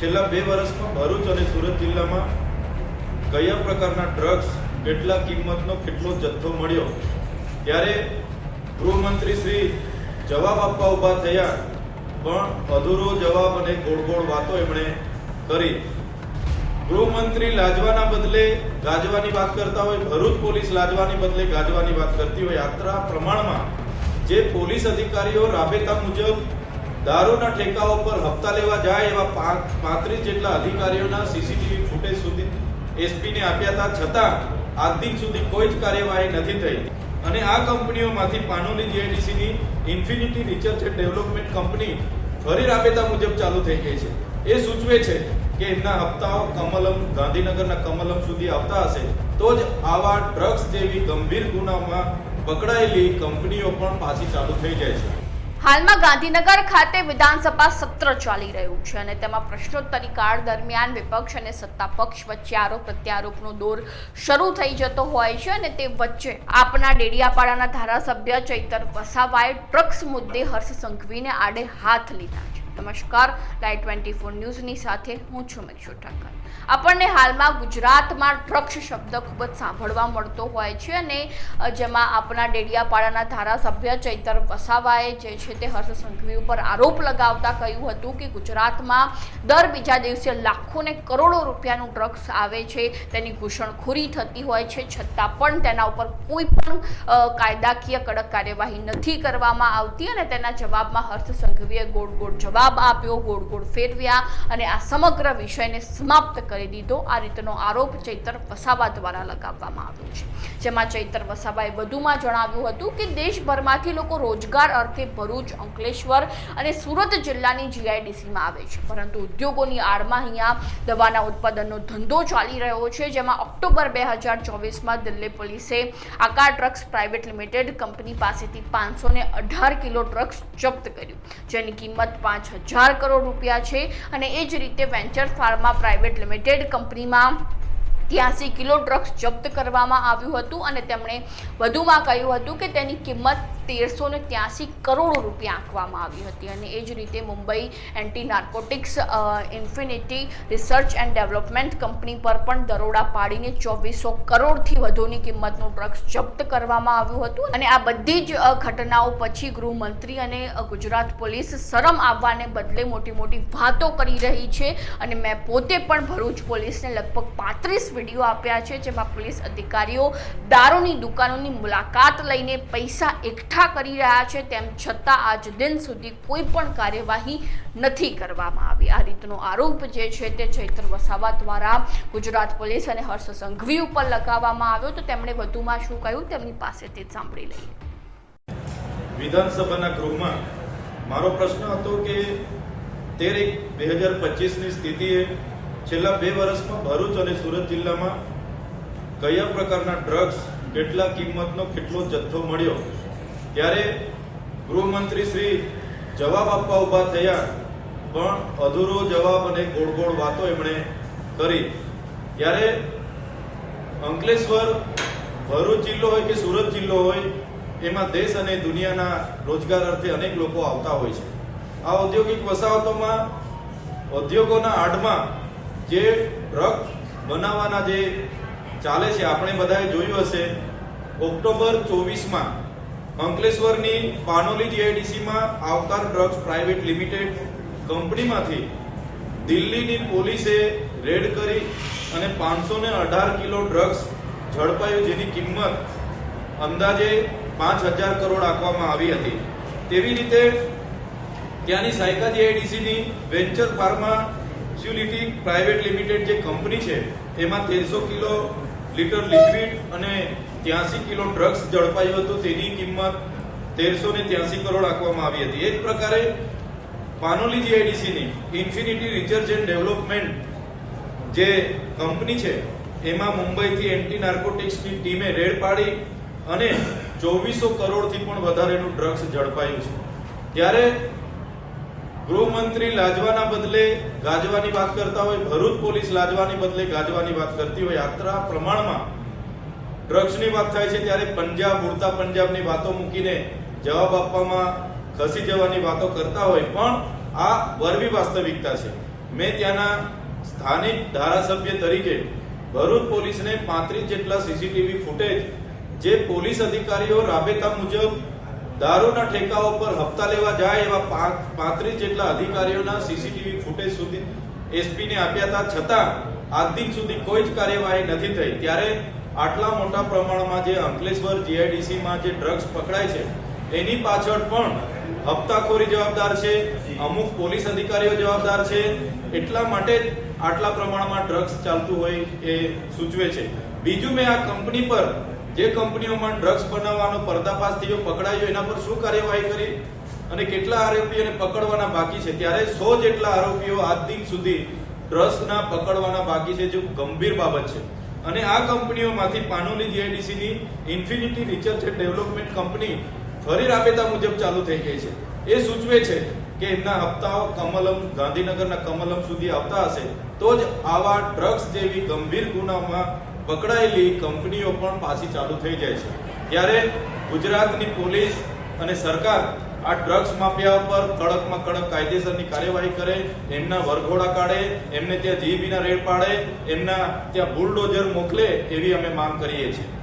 છેલ્લા બે વર્ષમાં ભરૂચ અને સુરત જિલ્લામાં કયા પ્રકારના ડ્રગ્સ કેટલા કિંમતનો કેટલો જથ્થો મળ્યો? ત્યારે ગૃહમંત્રી શ્રી જવાબ આપવા ઊભા થયા, પણ અધૂરો જવાબ અને ગોળ ગોળ વાતો એમણે કરી. ગૃહમંત્રી લાજવાના બદલે ગાજવાની વાત કરતા હોય, ભરૂચ પોલીસ લાજવાની બદલે ગાજવાની વાત કરતી હોય, યાત્રા પ્રમાણમાં જે પોલીસ અધિકારીઓ રાબેતા મુજબ દારૂના ઠેકાઓ પર હપ્તા લેવા જાય એવા પાંત્રીસ જેટલા અધિકારીઓના સીસીટીવી ફૂટેજ સુધી એસપીને આપ્યા હતા. છતાં, આજ સુધી કોઈ જ કાર્યવાહી નથી થઈ. અને આ કંપનીઓમાંથી Panoli જીઆઈડીસીની infinity research and development company ફરી રાબેતા મુજબ ચાલુ થઈ ગઈ છે. એ સૂચવે છે કે એમના હપ્તાઓ કમલમ, ગાંધીનગરના કમલમ સુધી આવતા હશે, તો જ આવા ડ્રગ્સ જેવી ગંભીર ગુનામાં પકડાયેલી કંપનીઓ પણ પાછી ચાલુ થઈ જાય છે. હાલમાં ગાંધીનગર ખાતે વિધાનસભા સત્ર ચાલી રહ્યું છે અને તેમાં પ્રશ્નોત્તરી કાળ દરમિયાન વિપક્ષ અને સત્તા પક્ષ વચ્ચે આરોપ પ્રત્યારોપનો દોર શરૂ થઈ જતો હોય છે અને તે વચ્ચે આપના ડેડિયાપાડાના ધારાસભ્ય ચૈતર વસાવાએ ટ્રક્સ મુદ્દે હર્ષ સંઘવીને આડે હાથ લીધા. નમસ્કાર લાઈવ ટ્વેન્ટી ફોર ન્યૂઝની સાથે હું છું મિક્ષુ ઠક્કર. આપણને હાલમાં ગુજરાતમાં ડ્રગ્સ શબ્દ ખૂબ જ સાંભળવા મળતો હોય છે અને જેમાં આપણા ડેડિયાપાડાના ધારાસભ્ય ચૈતર વસાવાએ જે છે તે હર્ષ સંઘવી ઉપર આરોપ લગાવતા કહ્યું હતું કે ગુજરાતમાં દર બીજા દિવસે લાખો ને કરોડો રૂપિયાનું ડ્રગ્સ આવે છે, તેની ઘૂસણખોરી થતી હોય છે, છતાં પણ તેના ઉપર કોઈ પણ કાયદાકીય કડક કાર્યવાહી નથી કરવામાં આવતી અને તેના જવાબમાં હર્ષ સંઘવીએ ગોળ ગોળ જવાબ આપ્યો ગોળ ગોળ ફેરવ્યા અને આ સમગ્ર વિષયને સમાપ્ત કરી દીધો. આ રીતનો આરોપ ચૈતર વસાવા દ્વારા લગાવવામાં આવ્યો છે. જેમાં ચૈતર વસાવાએ વધુમાં જણાવ્યું હતું કે દેશભરમાંથી લોકો રોજગાર અર્થે ભરૂચ, અંકલેશ્વર અને સુરત જિલ્લાની જીઆઈડીસીમાં આવે છે. પરંતુ ઉદ્યોગોની આડમાં અહીંયા દવાના ઉત્પાદનનો ધંધો ચાલી રહ્યો છે, જેમાં ઓક્ટોબર બે હજાર ચોવીસમાં દિલ્હી પોલીસે આકાર ડ્રગ્સ પ્રાઇવેટ લિમિટેડ કંપની પાસેથી પાંચસો અઢાર કિલો ડ્રગ્સ જપ્ત કર્યું, જેની કિંમત પાંચ હજાર કરોડ રૂપિયા છે અને એ જ રીતે વેન્ચર ફાર્મા પ્રાઇવેટ લિમિટેડ કંપનીમાં ત્યાસી કિલો ડ્રગ્સ જપ્ત કરવામાં આવ્યું હતું અને તેમણે વધુમાં કહ્યું હતું કે તેની કિંમત તેરસો ને ત્યાસી કરોડ રૂપિયા આંકવામાં આવી હતી અને એ જ રીતે Mumbai anti narcotics infinity research and development company પર પણ દરોડા પાડીને ચોવીસો કરોડથી વધુની કિંમતનું ડ્રગ્સ જપ્ત કરવામાં આવ્યું હતું. અને આ બધી જ ઘટનાઓ પછી ગૃહમંત્રી અને ગુજરાત પોલીસ શરમ આવવાને બદલે મોટી મોટી વાતો કરી રહી છે. અને મેં પોતે પણ ભરૂચ પોલીસને લગભગ પાંત્રીસ વીડિયો આપ્યા છે, જેમાં પોલીસ અધિકારીઓ દારૂની દુકાનોની મુલાકાત લઈને પૈસા એકઠા કરી રહ્યા છે, તેમ છતાં આજ દિન સુધી કોઈ પણ કાર્યવાહી નથી કરવામાં આવી. આ રીતનો આરોપ જે છે તે ચૈત્ર વસાવા દ્વારા ગુજરાત પોલીસ અને હર્ષ સંઘવી ઉપર લગાવવામાં આવ્યો. તો તેમણે વધુમાં શું કહ્યું તેમની પાસેથી સાંભળી લઈએ. વિધાનસભાના ગૃહમાં મારો પ્રશ્ન હતો કે તેર એક બે હજાર પચીસની સ્થિતિએ છેલ્લા બે વર્ષમાં ભરૂચ અને સુરત જિલ્લામાં કયા પ્રકારના ડ્રગ્સ, કેટલા કિંમતનો કેટલો જથ્થો મળ્યો? ત્યારે ગૃહમંત્રી શ્રી જવાબ આપવા ઊભા થયા, પણ અધૂરો જવાબ અને ગોળ ગોળ વાતો એમણે કરી. ત્યારે અંકલેશ્વર ભરૂચ જિલ્લો હોય કે સુરત જિલ્લો હોય, એમાં દેશ અને દુનિયાના રોજગાર અર્થે અનેક લોકો આવતા હોય છે. આ ઔદ્યોગિક વસાહતોમાં ઉદ્યોગોના આડમાં જે ટ્રક બનાવવાના જે ચાલે છે, આપણે બધાએ જોયું હશે, ઓક્ટોબર ચોવીસમાં અંકલેશ્વરની પાનોલી જીઆઈડીસીમાં આવકાર ડ્રગ્સ પ્રાઇવેટ લિમિટેડ કંપનીમાંથી દિલ્હીની પોલીસે રેડ કરી અને પાંચસો ને અઢાર કિલો ડ્રગ્સ ઝડપાયું જેની કિંમત અંદાજે પાંચ હજાર કરોડ આપવામાં આવી હતી. તેવી રીતે ત્યાંની સાયકા જીઆઈડીસીની વેન્ચર ફાર્માસ્યુલિટી પ્રાઇવેટ લિમિટેડ જે કંપની છે, એમાં તેરસો કિલો લીટર લિક્વિડ અને ત્યાસી કિલો ડ્રગ્સ ઝડપાયું હતું, તેની કિંમત તેરસો ને ત્યાસી કરોડ આપવામાં આવી હતી. એ પ્રકારે પાનોલી જીઆઈડીસીની ઇન્ફિનિટી રિસર્ચ એન્ડ ડેવલપમેન્ટ જે કંપની છે, એમાં મુંબઈથી એન્ટી નાર્કોટિક્સની ટીમે રેડ પાડી અને ચોવીસો કરોડથી પણ વધારેનું ડ્રગ્સ ઝડપાયું છે. ત્યારે ગૃહમંત્રી લાજવાના બદલે ગાજવાની વાત કરતા હોય, ભરૂચ પોલીસ લાજવાની બદલે ગાજવાની વાત કરતી હોય, યાત્રા પ્રમાણમાં ડ્રગ્સની વાત થાય છે ત્યારે પંજાબ, ઉડતા પંજાબની વાતો મૂકીને જવાબ આપવામાં ખસી જવાની વાતો કરતા હોય. પણ આ વરવી વાસ્તવિકતા છે. મેં ત્યાંના સ્થાનિક ધારાસભ્ય તરીકે ભરૂચ પોલીસને પાંત્રીસ જેટલા સીસીટીવી ફૂટેજ જે પોલીસ અધિકારીઓ રાબેતા મુજબ દારૂના ઠેકાઓ પર હપ્તા લેવા જાય એવા પાંત્રીસ જેટલા અધિકારીઓના સીસીટીવી ફૂટેજ સુધી એસપીને આપ્યા હતા. છતાં આજ દિન સુધી કોઈ જ કાર્યવાહી નથી થઈ. ત્યારે આટલા મોટા પ્રમાણમાં જે અંકલેશ્વર જીઆઈડીસીમાં જે ડ્રગ્સ પકડાય છે, એની પાછળ પણ હપ્તાખોરી જવાબદાર છે, અમુક પોલીસ અધિકારીઓ જવાબદાર છે, એટલા માટે જ આટલા પ્રમાણમાં ડ્રગ્સ ચાલતું હોય એ સૂચવે છે. બીજું મેં આ કંપની પર જે કંપનીઓમાં ડ્રગ્સ બનાવવાનો પર્દાફાશ થયો, પકડાયો, એના પર શું કાર્યવાહી કરી અને કેટલા આરોપીઓને પકડવાના બાકી છે? ત્યારે સો જેટલા આરોપીઓ આજ દિન સુધી ડ્રગ્સના પકડવાના બાકી છે, જે ગંભીર બાબત છે. અને આ કંપનીઓમાંથી પાનોલી જીઆઈડીસી ની infinity research and development company ફરી રાબેતા મુજબ ચાલુ થઈ ગઈ છે. એ સૂચવે છે કે એમના હપ્તાઓ કમલમ, ગાંધીનગરના કમલમ સુધી આવતા હશે, તો જ આવા ડ્રગ્સ જેવી ગંભીર ગુનામાં પકડાયેલી કંપનીઓ પણ પાછી ચાલુ થઈ જાય છે. ત્યારે ગુજરાતની પોલીસ અને સરકાર આ ડ્રગ્સ માફિયા પર કડકમાં કડક કાયદેસરની કાર્યવાહી કરે, એમના વરઘોડા કાઢે, એમને ત્યાં જીબીના રેડ પાડે, એમના ત્યાં બુલડોઝર મોકલે, એવી અમે માંગ કરીએ છીએ.